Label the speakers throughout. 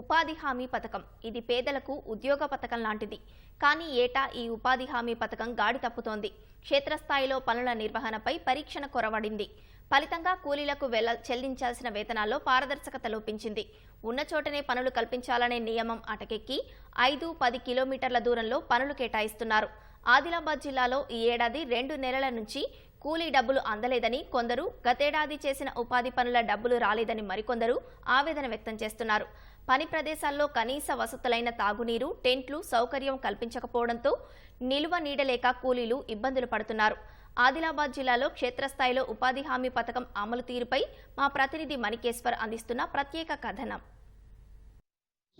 Speaker 1: ఉపాధి హామీ పథకం. ఇది పేదలకు ఉద్యోగ పథకం లాంటిది. కానీ ఏటా ఈ ఉపాధి హామీ పథకం గాడి తప్పుతోంది. క్షేత్రస్థాయిలో పనుల నిర్వహణపై పరీక్షణ కొరవడింది. ఫలితంగా కూలీలకు వెళ్ళ చెల్లించాల్సిన వేతనాల్లో పారదర్శకత లోపించింది. ఉన్న చోటనే పనులు కల్పించాలనే నియమం అటకెక్కి ఐదు పది కిలోమీటర్ల దూరంలో పనులు కేటాయిస్తున్నారు. ఆదిలాబాద్ జిల్లాలో ఈ ఏడాది రెండు నెలల నుంచి కూలీ డబ్బులు అందలేదని కొందరు గతేడాది చేసిన ఉపాధి పనుల డబ్బులు రాలేదని మరికొందరు ఆవేదన వ్యక్తం చేస్తున్నారు. పని ప్రదేశాల్లో కనీస వసతులైన తాగునీరు టెంట్లు సౌకర్యం కల్పించకపోవడంతో నిలువ నీడలేక కూలీలు ఇబ్బందులు పడుతున్నారు. ఆదిలాబాద్ జిల్లాలో క్షేత్రస్థాయిలో ఉపాధి హామీ పథకం అమలు తీరుపై మా ప్రతినిధి మణికేశ్వర్ అందిస్తున్న ప్రత్యేక కథనం.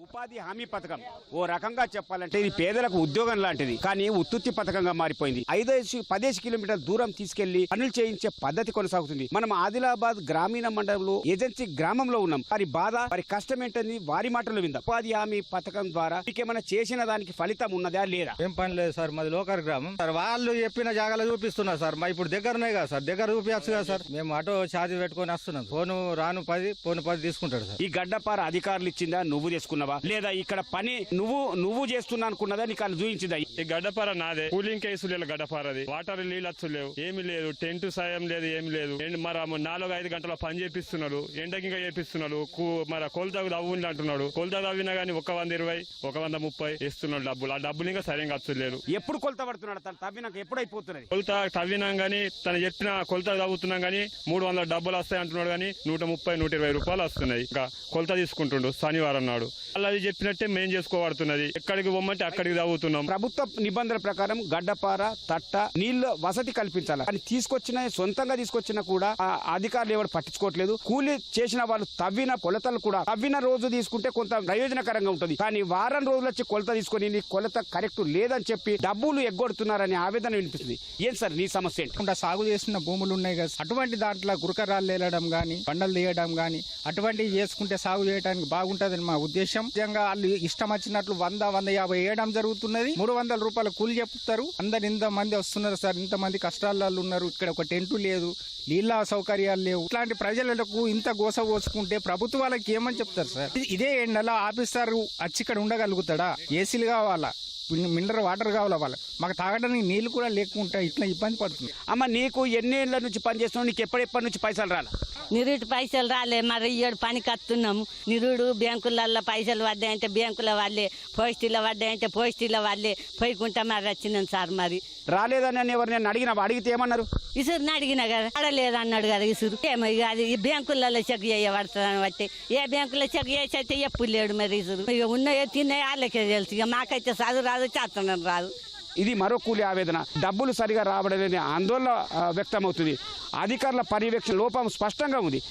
Speaker 2: ఉపాధి హామీ పథకం. ఓ రకంగా చెప్పాలంటే ఇది పేదలకు ఉద్యోగం లాంటిది. కానీ ఉత్తుత్తి పథకంగా మారిపోయింది. ఐదేసి పదేసి కిలోమీటర్ల దూరం తీసుకెళ్ళి పనులు చేయించే పద్ధతి కొనసాగుతుంది. మనం ఆదిలాబాద్ గ్రామీణ మండలంలో ఏజెన్సీ గ్రామంలో ఉన్నాం. వారి బాధ వారి కష్టం ఏంటని వారి మాటలు విందాం. ఉపాధి హామీ పథకం ద్వారా మీకేమైనా చేసిన దానికి ఫలితం ఉన్నదా లేదా?
Speaker 3: ఏం పని లేదు సార్ మాది లోకల్ గ్రామం. సార్ వాళ్ళు చెప్పిన జాగాలో చూపిస్తున్నారు సార్. మా ఇప్పుడు దగ్గరనే కదా సార్ దగ్గర చూపించచ్చు కదా సార్. మేము ఆటో ఛార్జ్ పెట్టుకొని వస్తున్నాం. ఫోను రాను పది ఫోన్ పది తీసుకుంటాడు సార్.
Speaker 2: ఈ గడ్డపార అధికారులు ఇచ్చిందా? నువ్వు చేసుకున్నావా లేదా ఇక్కడ పని నువ్వు నువ్వు చేస్తున్నా అనుకున్నదా నీకు వాళ్ళు చూపించిందా?
Speaker 4: ఈ గడ్డపార నాదే. కూలింగ్ కేసు లేదు గడ్డపారది. వాటర్ నీళ్ళు లేవు. ఏమి లేదు. టెంట్ సాయం లేదు ఏమి లేదు. మరి నాలుగు ఐదు గంటల పని చేపిస్తున్నాడు. ఎండకింగా చేపిస్తున్నాడు. మరి కొలతకు తవ్వుంది అంటున్నాడు. కొలత తవ్వినా గానీ ఒక వంద ఇరవై ఒక వంద ముప్పై ఇస్తున్నాడు డబ్బులు. ఆ డబ్బులు ఇంకా సరిగా వస్తలేదు
Speaker 2: ఎప్పుడు కొలత పడుతున్నాడు? తను తవ్వినాక ఎప్పుడు అయిపోతున్నది
Speaker 4: కొలత తవ్వినాం గానీ తను చెప్పిన కొలత తవ్వుతున్నాం గానీ మూడు వందల డబ్బులు వస్తాయి అంటున్నాడు గానీ నూట ముప్పై నూట ఇరవై రూపాయలు వస్తున్నాయి. ఇంకా కొలత తీసుకుంటుండు శనివారం నాడు. అది చెప్పినట్టే మేం చేసుకోబడుతున్నది. ఎక్కడికి పొమ్మంటే అక్కడికి తవ్వుతున్నాం
Speaker 2: ప్రభుత్వ నిబంధనల ప్రకారం గడ్డపార తట్ట నీళ్ళ వసతి కల్పించాలి. కానీ తీసుకొచ్చిన సొంతంగా తీసుకొచ్చిన కూడా ఆ అధికారులు ఎవరు పట్టించుకోవట్లేదు. కూలీ చేసిన వాళ్ళు తవ్విన కొలతలు కూడా తవ్విన రోజు తీసుకుంటే కొంత ప్రయోజనకరంగా ఉంటుంది. కానీ వారం రోజులు వచ్చి కొలత తీసుకొని నీ కొలత కరెక్ట్ లేదని చెప్పి డబ్బులు ఎగ్గొడుతున్నారనే ఆవేదన వినిపిస్తుంది. ఏం సార్ నీ సమస్య ఏంటి?
Speaker 5: సాగు చేసిన భూములు ఉన్నాయి కదా. అటువంటి దాంట్లో గురకరాలు లేలడం గాని బండలు తీయడం గాని అటువంటివి చేసుకుంటే సాగు చేయడానికి బాగుంటదని మా ఉద్దేశం. నిజంగా వాళ్ళు ఇష్టం వచ్చినట్లు వంద వంద యాభై వేయడం జరుగుతున్నది. మూడు వందల రూపాయల కూలి చెప్తారు. అందరు ఇంత మంది వస్తున్నారు సార్. ఇంత మంది కష్టాలలో ఉన్నారు. ఇక్కడ ఒక టెంటు లేదు. నీళ్ళ సౌకర్యాలు లేవు. ఇట్లాంటి ప్రజలకు ఇంత గోస పోసుకుంటే ప్రభుత్వాలకు ఏమని చెప్తారు సార్? ఇది- ఎండలో ఆఫీసర్ వచ్చి ఇక్కడ ఉండగలుగుతాడా? ఏసీలు కావాలా? మినరల్ వాటర్ కావాలా వాళ్ళకి మాకు తాగడానికి నీళ్ళు కూడా లేకుంటే ఇట్లా ఇబ్బంది పడుతుంది.
Speaker 2: అమ్మ నీకు ఎన్ని ఏళ్ళ నుంచి పని చేస్తున్నావు? నీకు ఎప్పటి నుంచి పైసలు రాలా?
Speaker 6: నిరుడు పైసలు రాలే మరి ఇయ్యడు పనికి వస్తున్నాము నిరుడు బ్యాంకులలో పైసలు పడ్డాయంటే బ్యాంకుల వాళ్ళే పోస్టీల పడ్డాయంటే పోస్టీల వాళ్ళే పోయికుంటా మరి వచ్చినాం సార్ మరి.
Speaker 2: రాలేదని ఎవరు నేను అడిగిన అడిగితే ఏమన్నారు?
Speaker 6: ఇసురుని అడిగినా కదా పడలేదు అన్నాడు కదా ఇసురు. ఏమో ఇక అది ఈ బ్యాంకులలో చెక్ చేయబడుతుందని బట్టి. ఏ బ్యాంకులో చెక్ చేసి అయితే ఎప్పుడు లేడు మరి ఇసురు. ఇక ఉన్నాయో తిన్నాయో వాళ్ళకే తెలుసు ఇక మాకైతే చదువు రాదు చేస్తున్నాం రాదు.
Speaker 2: ఇది మరో కూలి ఆవేదన. డబ్బులు సరిగా రావడలేని ఆందోళన వ్యక్తమవుతుంది. అధికారుల పర్యవేక్షణ లోపం స్పష్టంగా ఉంది.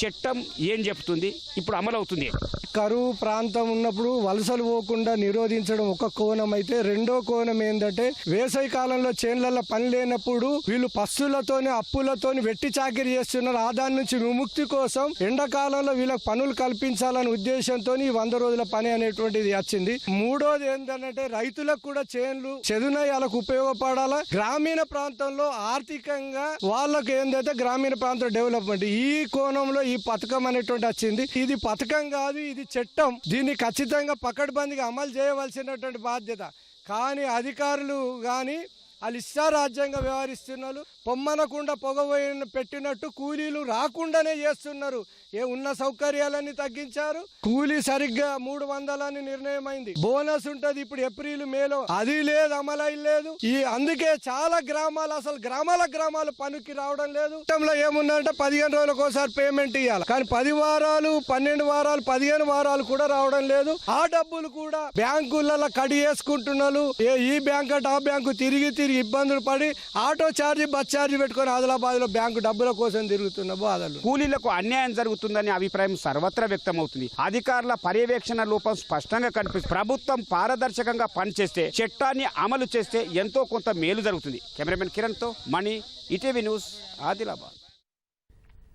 Speaker 2: చట్టం ఏం చెప్తుంది? ఇప్పుడు అమలు అవుతుంది
Speaker 7: కరువు ప్రాంతం ఉన్నప్పుడు వలసలు పోకుండా నిరోధించడం ఒక కోణం అయితే రెండో కోణం ఏంటంటే వేసవి కాలంలో చేన్లలో పని లేనప్పుడు వీళ్ళు పస్తులతోని అప్పులతోని వెట్టి చాకిరి చేస్తున్నారు. ఆదాని నుంచి విముక్తి కోసం ఎండాకాలంలో వీళ్ళకి పనులు కల్పించాలనే ఉద్దేశంతో ఈ వంద రోజుల పని అనేటువంటిది వచ్చింది. మూడోది ఏంటంటే రైతులకు కూడా చేన్లు చదునయాలకు ఉపయోగపడాలా? గ్రామీణ ప్రాంతంలో ఆర్థికంగా వాళ్ళకి ఏంటంటే గ్రామీణ ప్రాంతం డెవలప్మెంట్ ఈ కోణంలో ఈ పథకం అనేటువంటి వచ్చింది. ఇది పథకం కాదు ఇది చట్టం. దీన్ని ఖచ్చితంగా పకడ్బందీగా అమలు చేయవలసినటువంటి బాధ్యత. కానీ అధికారులు కానీ వాళ్ళు ఇష్టారాజ్యంగా వ్యవహరిస్తున్నారు. పొమ్మనకుండా పొగబోయిన పెట్టినట్టు కూలీలు రాకుండానే చేస్తున్నారు. ఏ ఉన్న సౌకర్యాలన్నీ తగ్గించారు. కూలీ సరిగ్గా మూడు వందలని నిర్ణయం అయింది బోనస్ ఉంటది ఇప్పుడు ఏప్రిల్ మేలో. అది లేదు అమలై లేదు. ఈ అందుకే చాలా గ్రామాలు అసలు గ్రామాల గ్రామాలు పనికి రావడం లేదు. చట్టంలో ఏముందంటే పదిహేను రోజులకు ఒకసారి పేమెంట్ ఇవ్వాలి కానీ పది వారాలు పన్నెండు వారాలు పదిహేను వారాలు కూడా రావడం లేదు. ఆ డబ్బులు కూడా బ్యాంకులలో కడి వేసుకుంటున్నారు ఏ ఈ బ్యాంక్ అంటే ఆ బ్యాంకు తిరిగి తిరిగి ఇబ్బందులు పడి ఆటో ఛార్జీ బస్ ఛార్జీ పెట్టుకొని ఆదిలాబాద్లో బ్యాంకు డబ్బుల కోసం తిరుగుతున్న బాధలు.
Speaker 2: కూలీలకు అన్యాయం జరుగుతుందనే అభిప్రాయం సర్వత్రా వ్యక్తమవుతుంది. అధికారుల పర్యవేక్షణ లోపం స్పష్టంగా కనిపిస్తుంది ప్రభుత్వం పారదర్శకంగా పనిచేస్తే చట్టాన్ని అమలు చేస్తే ఎంతో కొంత మేలు జరుగుతుంది. కెమెరామెన్ కిరణ్తో మణి ఇటీవీ న్యూస్ ఆదిలాబాద్.